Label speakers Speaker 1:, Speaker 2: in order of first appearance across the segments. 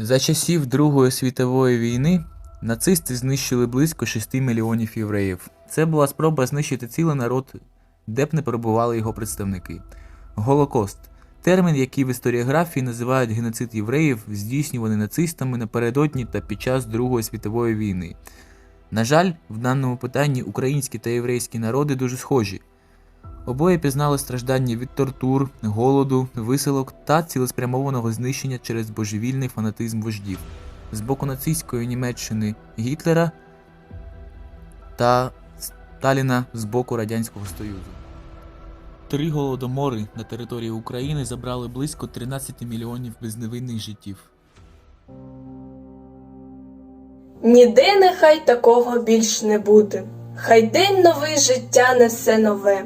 Speaker 1: За часів Другої світової війни нацисти знищили близько 6 мільйонів євреїв. Це була спроба знищити цілий народ, де б не перебували його представники. Голокост термін, який в історіографії називають геноцид євреїв, здійснюваний нацистами напередодні та під час Другої світової війни. На жаль, в даному питанні українські та єврейські народи дуже схожі. Обоє пізнали страждання від тортур, голоду, висилок та цілеспрямованого знищення через божевільний фанатизм вождів з боку нацистської Німеччини Гітлера та Сталіна з боку Радянського Союзу. Три голодомори на території України забрали близько 13 мільйонів безневинних життів.
Speaker 2: Ніде нехай такого більш не буде. Хай день новий життя несе нове.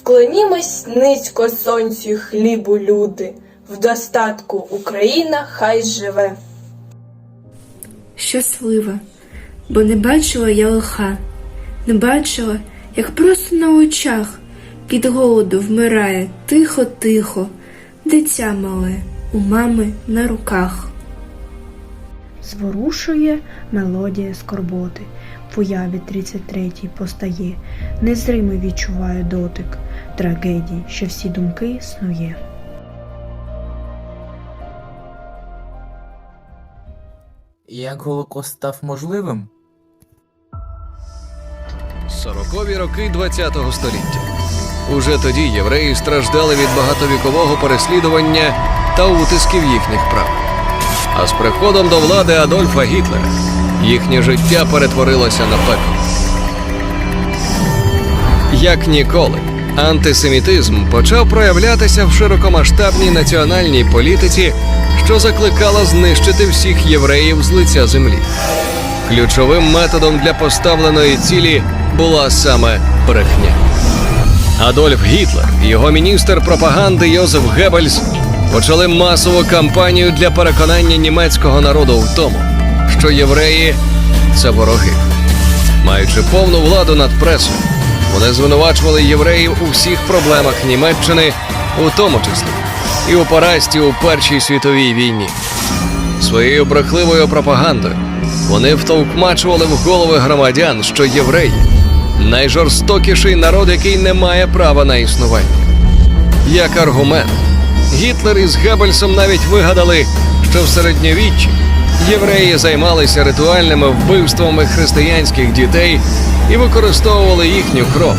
Speaker 2: Вклонімось низько сонцю хлібу, люди. В достатку Україна хай живе.
Speaker 3: щаслива, бо не бачила я лиха, не бачила, як просто на очах від голоду вмирає тихо-тихо, дитя мале у мами на руках.
Speaker 4: Зворушує мелодія скорботи. В уяві 33-й постає, незримий відчуваю дотик трагедії, що всі думки снує.
Speaker 1: Як Голокост став можливим?
Speaker 5: Сорокові роки ХХ століття. Уже тоді євреї страждали від багатовікового переслідування та утисків їхніх прав. А з приходом до влади Адольфа Гітлера їхнє життя перетворилося на пекло. Як ніколи, антисемітизм почав проявлятися в широкомасштабній національній політиці, що закликала знищити всіх євреїв з лиця землі. Ключовим методом для поставленої цілі була саме брехня. Адольф Гітлер і його міністр пропаганди Йозеф Геббельс почали масову кампанію для переконання німецького народу в тому, що євреї це вороги. Маючи повну владу над пресою, вони звинувачували євреїв у всіх проблемах Німеччини, у тому числі і у поразці у Першій світовій війні. Своєю брехливою пропагандою вони втовкмачували в голови громадян, що євреї найжорстокіший народ, який не має права на існування. Як аргумент, Гітлер із Геббельсом навіть вигадали, що в середньовіччі євреї займалися ритуальними вбивствами християнських дітей і використовували їхню кров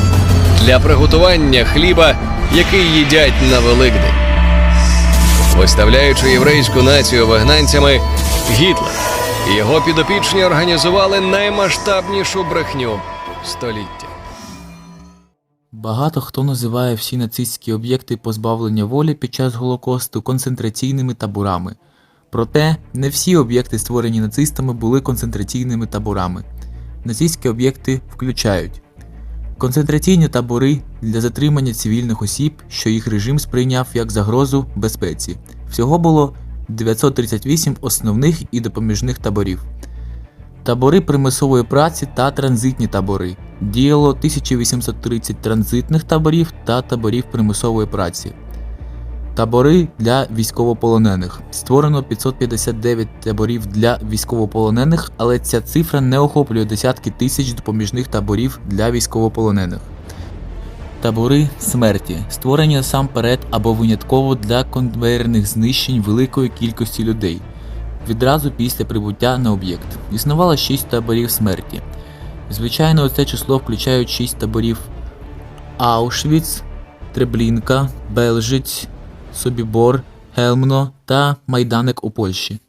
Speaker 5: для приготування хліба, який їдять на Великдень. Виставляючи єврейську націю вигнанцями, Гітлер і його підопічні організували наймасштабнішу брехню століття.
Speaker 1: Багато хто називає всі нацистські об'єкти позбавлення волі під час Голокосту концентраційними таборами. Проте не всі об'єкти, створені нацистами, були концентраційними таборами. Нацистські об'єкти включають концентраційні табори для затримання цивільних осіб, що їх режим сприйняв як загрозу безпеці. Всього було 938 основних і допоміжних таборів. Табори примусової праці та транзитні табори. Діяло 1830 транзитних таборів та таборів примусової праці. Табори для військовополонених. Створено 559 таборів для військовополонених, але ця цифра не охоплює десятки тисяч допоміжних таборів для військовополонених. Табори смерті створені насамперед або винятково для конвейерних знищень великої кількості людей відразу після прибуття на об'єкт. Існувало 6 таборів смерті. Звичайно, це число включає 6 таборів Аушвіц, Треблінка, Белжиць, Собібор, Гелмно та Майданик у Польщі.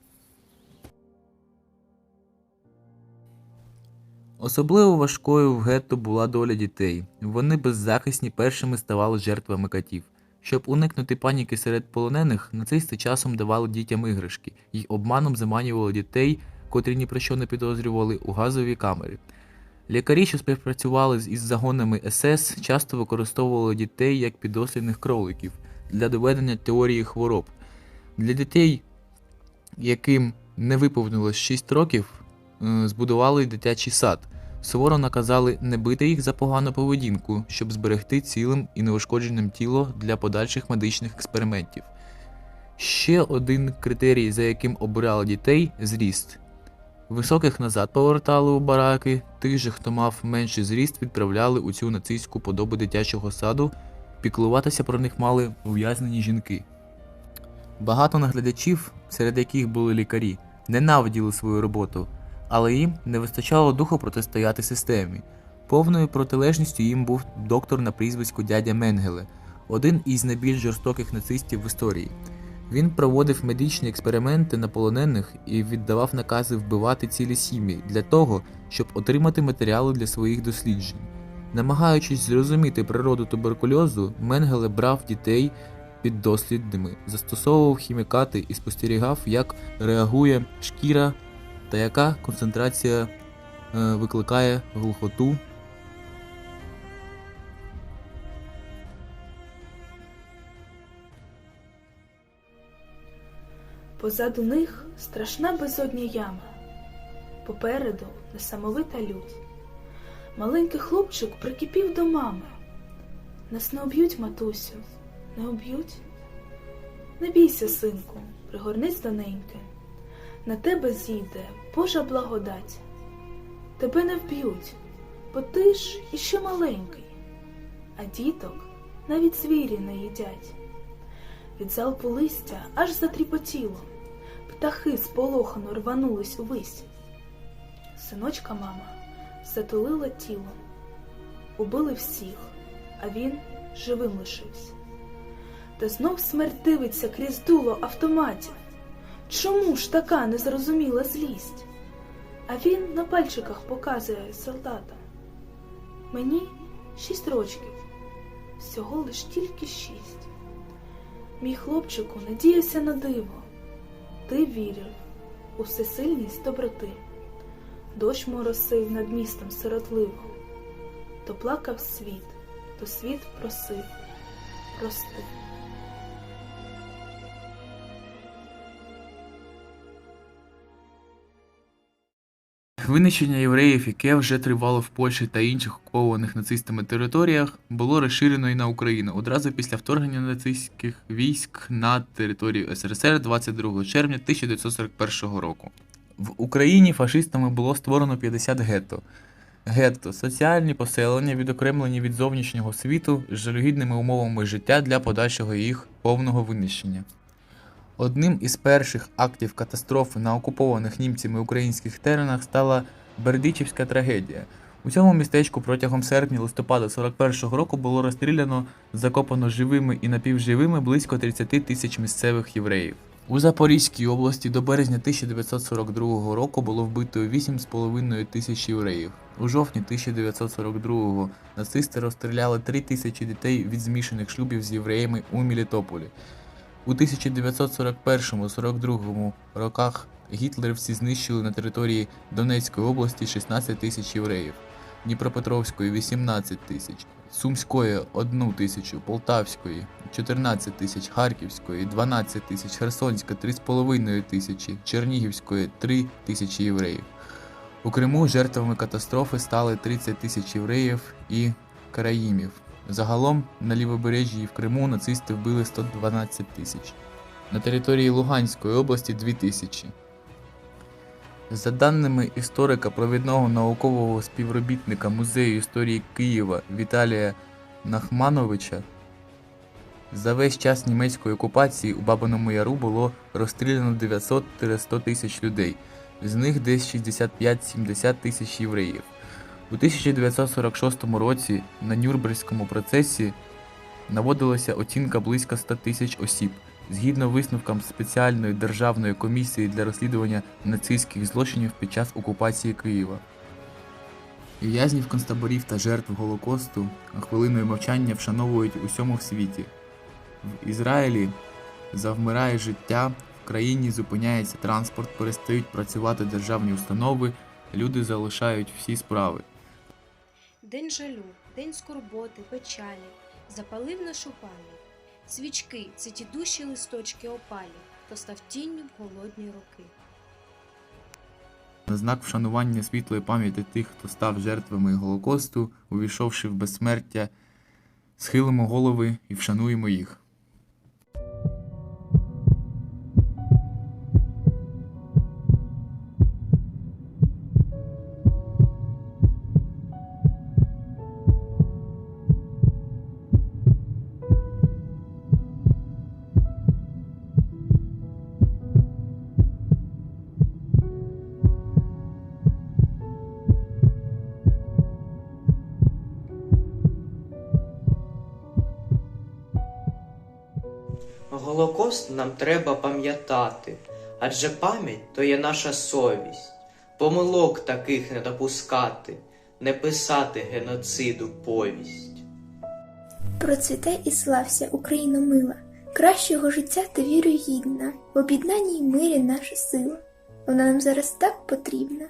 Speaker 1: Особливо важкою в гетто була доля дітей. Вони беззахисні першими ставали жертвами катів. Щоб уникнути паніки серед полонених, нацисти часом давали дітям іграшки і обманом заманювали дітей, котрі ні про що не підозрювали, у газові камери. Лікарі, що співпрацювали із загонами СС, часто використовували дітей як підослідних кроликів для доведення теорії хвороб. Для дітей, яким не виповнилось 6 років, е, збудували дитячий сад. Суворо наказали не бити їх за погану поведінку, щоб зберегти цілим і неушкодженим тіло для подальших медичних експериментів. Ще один критерій, за яким обирали дітей зріст. Високих назад повертали у бараки, тих же, хто мав менший зріст, відправляли у цю нацистську подобу дитячого саду, піклуватися про них мали ув'язнені жінки. Багато наглядачів, серед яких були лікарі, ненавиділи свою роботу, але їм не вистачало духу протистояти системі. Повною протилежністю їм був доктор на прізвиську дядя Менгеле, один із найбільш жорстоких нацистів в історії. Він проводив медичні експерименти на полонених і віддавав накази вбивати цілі сім'ї для того, щоб отримати матеріали для своїх досліджень. Намагаючись зрозуміти природу туберкульозу, Менгеле брав дітей під дослідними, застосовував хімікати і спостерігав, як реагує шкіра та яка концентрація е, викликає глухоту.
Speaker 3: Позаду них страшна безодня яма. Попереду несамовита лють. Маленький хлопчик прикипів до мами. Нас не об'ють, матусю, не об'ють. Не бійся, синку, пригорнись до неньки. На тебе зійде Божа благодать. Тебе не вб'ють, бо ти ж іще маленький, а діток навіть звірі не їдять. Від залпу листя аж затріпотіло, птахи сполохано рванулись увись. Синочка мама затулила тіло, убили всіх, а він живим лишився. Та знов смерть дивиться крізь дуло автоматів. Чому ж така незрозуміла злість? А він на пальчиках показує солдата. Мені шість рочків, всього лиш тільки шість. Мій хлопчику надіявся на диво. Ти вірив у всесильність доброти. Дощ моросив над містом сиротливо. То плакав світ, то світ просив прости.
Speaker 1: Винищення євреїв, яке вже тривало в Польщі та інших окупованих нацистами територіях, було розширено і на Україну одразу після вторгнення нацистських військ на територію СРСР 22 червня 1941 року. В Україні фашистами було створено 50 гетто. Гетто соціальні поселення, відокремлені від зовнішнього світу з жалюгідними умовами життя для подальшого їх повного винищення. Одним із перших актів катастрофи на окупованих німцями українських теренах стала Бердичівська трагедія. У цьому містечку протягом серпня-листопада 41-го року було розстріляно, закопано живими і напівживими близько 30 тисяч місцевих євреїв. У Запорізькій області до березня 1942 року було вбито 8,5 тисяч євреїв. У жовтні 1942-го нацисти розстріляли 3 тисячі дітей від змішаних шлюбів з євреями у Мелітополі. У 1941-42 роках гітлерівці знищили на території Донецької області 16 тисяч євреїв, Дніпропетровської 18 тисяч, Сумської 1 тисячу, Полтавської 14 тисяч, Харківської 12 тисяч, Херсонська 3,5 тисячі, Чернігівської 3 тисячі євреїв. У Криму жертвами катастрофи стали 30 тисяч євреїв і караїмів. Загалом на лівобережжі і в Криму нацисти вбили 112 тисяч. На території Луганської області 2 тисячі. За даними історика провідного наукового співробітника Музею історії Києва Віталія Нахмановича, за весь час німецької окупації у Бабиному Яру було розстріляно 900-100 тисяч людей, з них десь 65-70 тисяч євреїв. У 1946 році на Нюрнберзькому процесі наводилася оцінка близько 100 тисяч осіб. Згідно висновкам спеціальної державної комісії для розслідування нацистських злочинів під час окупації Києва. В'язнів концтаборів та жертв Голокосту хвилиною мовчання вшановують у всьому світі. В Ізраїлі завмирає життя, в країні зупиняється транспорт, перестають працювати державні установи, люди залишають всі справи.
Speaker 6: День жалю, день скорботи, печалі, запалив нашу пам'ять. Свічки це ті душі листочки опалі, то став тінню в голодні роки.
Speaker 1: На знак вшанування світлої пам'яті тих, хто став жертвами Голокосту, увійшовши в безсмертя, схилимо голови і вшануємо їх.
Speaker 7: Голокост нам треба пам'ятати, адже пам'ять то є наша совість. Помилок таких не допускати, не писати геноциду повість.
Speaker 8: Процвітай і слався, Україна мила, кращого життя та вірю гідна, в об'єднанні й мирі наша сила. Вона нам зараз так потрібна.